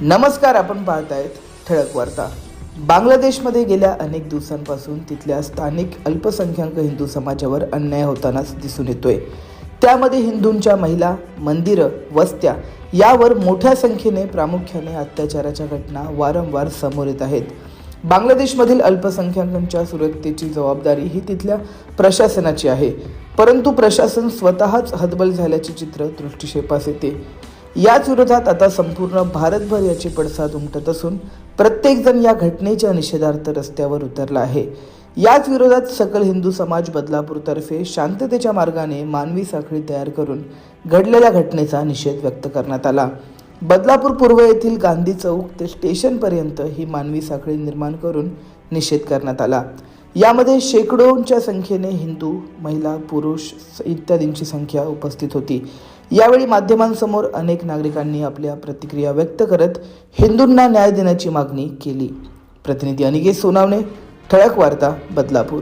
नमस्कार आपण पाहतायत ठळक वार्ता. बांगलादेशमध्ये गेल्या अनेक दिवसांपासून तिथल्या स्थानिक अल्पसंख्याक हिंदू समाजावर अन्याय होतानाच दिसून येतोय. त्यामध्ये हिंदूंच्या महिला मंदिरं वस्त्या यावर मोठ्या संख्येने प्रामुख्याने अत्याचाराच्या घटना वारंवार समोर येत आहेत. बांगलादेशमधील अल्पसंख्याकांच्या सुरक्षेची जबाबदारी ही तिथल्या प्रशासनाची आहे. परंतु प्रशासन स्वतःच हतबल झाल्याचे चित्र दृष्टिक्षेपास येते. याच विरोधात आता संपूर्ण भारतभर याचे पडसाद उमटत असून प्रत्येकजण या घटनेच्या निषेधार्थ रस्त्यावर उतरला आहे. याच विरोधात सकल हिंदू समाज बदलापूरतर्फे शांततेच्या मार्गाने मानवी साखळी तयार करून घडलेल्या घटनेचा निषेध व्यक्त करण्यात आला. बदलापूर पूर्व येथील गांधी चौक ते स्टेशनपर्यंत ही मानवी साखळी निर्माण करून निषेध करण्यात आला. यामध्ये शेकडोंच्या संख्येने हिंदू महिला पुरुष इत्यादींची संख्या उपस्थित होती. यावेळी माध्यमांसमोर अनेक नागरिकांनी आपल्या प्रतिक्रिया व्यक्त करत हिंदूंना न्याय देण्याची मागणी केली. प्रतिनिधी अनिकेत सोनावणे ठळक वार्ता बदलापूर.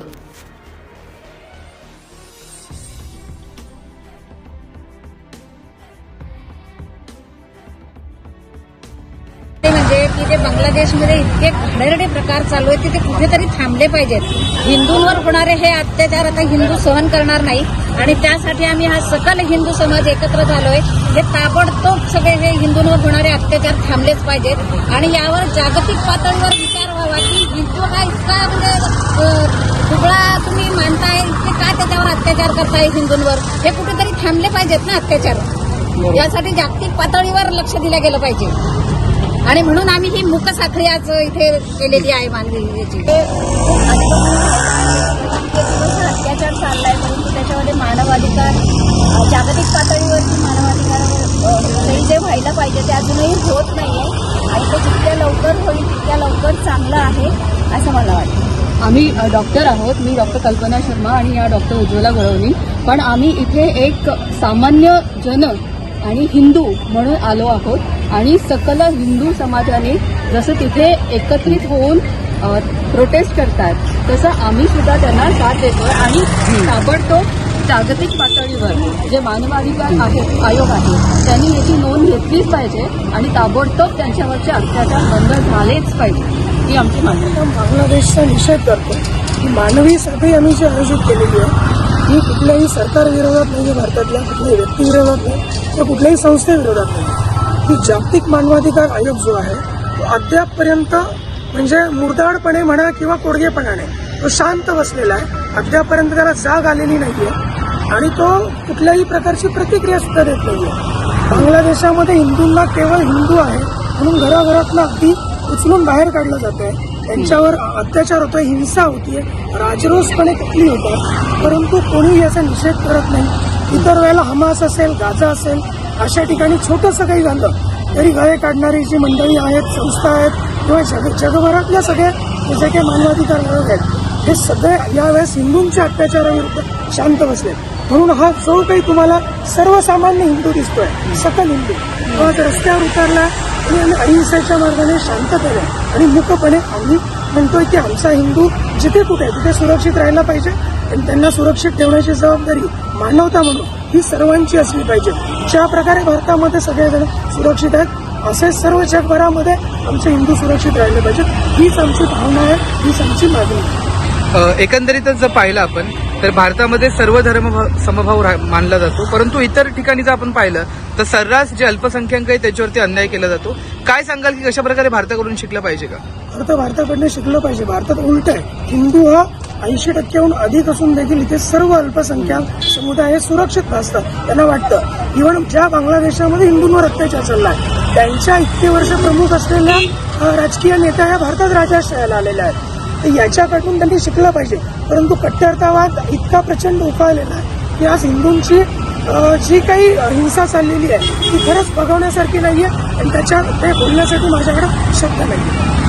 ते म्हणजे की ते बांगलादेशमध्ये इतके घाणेरडे प्रकार चालू आहेत की ते कुठेतरी थांबले पाहिजेत. हिंदूंवर होणारे हे अत्याचार आता हिंदू सहन करणार नाही आणि त्यासाठी आम्ही हा सकल हिंदू समाज एकत्र झालोय. हे ताबडतोब सगळे हे हिंदूंवर होणारे अत्याचार थांबलेच पाहिजेत. आणि यावर जागतिक पातळीवर विचार व्हावा की हिंदू हा इतका म्हणजे दुबळा तुम्ही मानताय इतके का त्याच्यावर अत्याचार करताय हिंदूंवर? हे कुठेतरी थांबले पाहिजेत ना अत्याचार? यासाठी जागतिक पातळीवर लक्ष दिलं गेलं पाहिजे. आणि म्हणून आम्ही ही मुक साखळी आज इथे केलेली आहे मानवी याची पाहिजे ते अजूनही होत नाहीये. आणि ते जितक्या लवकर होईल तितक्या लवकर चांगलं आहे असं मला वाटतं. आम्ही डॉक्टर आहोत. मी डॉक्टर कल्पना शर्मा आणि या डॉक्टर उज्ज्वला गळवणी पण आम्ही इथे एक सामान्य जन आणि हिंदू म्हणून आलो आहोत. आणि सकल हिंदू समाजाने जसं तिथे एकत्रित होऊन प्रोटेस्ट करतात तसं आम्ही सुद्धा त्यांना साथ देतोय. आणि ताबडतोब जागतिक पातळीवर जे मानवाधिकार आहे आयोग आहे त्यांनी याची नोंद घेतलीच पाहिजे आणि ताबडतोब त्यांच्यावरचे अत्याचार बंद झालेच पाहिजे ही आमची मागणी बांगलादेशचा निषेध करतो. की मानवी साखळी आम्ही जी आयोजित केलेली आहे ही कुठल्याही सरकार विरोधात नाही भारतातल्या कुठल्याही व्यक्तीविरोधात नाही किंवा कुठल्याही संस्थेविरोधात नाही. ही जागतिक मानवाधिकार आयोग जो आहे तो अद्यापपर्यंत म्हणजे मुरदाडपणे म्हणा किंवा कोडगेपणाने तो शांत बसलेला आहे. अद्यापर्यंत त्याला जाग आलेली नाहीये. आणि तो कुठल्याही प्रकारची प्रतिक्रिया सुद्धा देत नाहीये. बांगलादेशामध्ये हिंदूंना केवळ हिंदू आहे म्हणून घराघरातनं अगदी उचलून बाहेर काढलं जात आहे त्यांच्यावर अत्याचार होतोय हिंसा होतीये राजरोसपणे कुठली होतात. परंतु कोणी याचा निषेध करत नाही. इतर वेळेला हमास असेल गाजा असेल अशा ठिकाणी छोटंसं काही झालं तरी गळे काढणारी जी मंडळी आहेत संस्था आहेत किंवा जग जगभरातल्या सगळ्या जे काही मानवाधिकार आहेत हे सगळे यावेळेस हिंदूंच्या अत्याचाराविरुद्ध शांत बसले. म्हणून हा जो काही तुम्हाला सर्वसामान्य हिंदू दिसतोय सकल हिंदू तो आज रस्त्यावर उतरला आणि आम्ही अहिंसेच्या मार्गाने शांततेने आणि मुकपणे आम्ही म्हणतोय की आमचा हिंदू जिथे कुठे आहे तिथे सुरक्षित राहायला पाहिजे. आणि त्यांना सुरक्षित ठेवण्याची जबाबदारी मानवता म्हणून ही सर्वांची असली पाहिजे. ज्या प्रकारे भारतामध्ये सगळेजण सुरक्षित आहेत असे सर्व जगभरामध्ये आमचे हिंदू सुरक्षित राहिले पाहिजेत. हीच आमची भावना आहे हीच आमची मागणी आहे. एकंदरीतच जर पाहिलं आपण तर भारतामध्ये सर्व धर्म समभाव रा- मानला जातो. परंतु इतर ठिकाणी जर आपण पाहिलं तर सर्रास जे अल्पसंख्याक आहे त्याच्यावरती अन्याय केला जातो. काय सांगाल की कशा प्रकारे भारताकडून शिकलं पाहिजे का? खरं तर भारताकडनं शिकलं पाहिजे. भारतात उलट आहे. हिंदू हा ऐंशी टक्क्याहून अधिक असून देखील इथे सर्व अल्पसंख्याक समुदाय हे सुरक्षित भासतात त्यांना वाटतं. इव्हन ज्या बांगलादेशामध्ये हिंदूंवर अत्याचार आहे त्यांच्या इतके वर्ष प्रमुख असलेल्या राजकीय नेत्या ह्या भारतात राजाश्रयाला आलेल्या आहेत. तर याच्याकडून त्यांनी शिकलं पाहिजे. परंतु कट्टरतावाद इतका प्रचंड उफाळलेला आहे. की आज हिंदूंची जी काही हिंसा चाललेली आहे ती खरंच बघवण्यासारखी आहे आणि त्याच्या ते बोलण्यासाठी माझ्याकडे शब्द नाही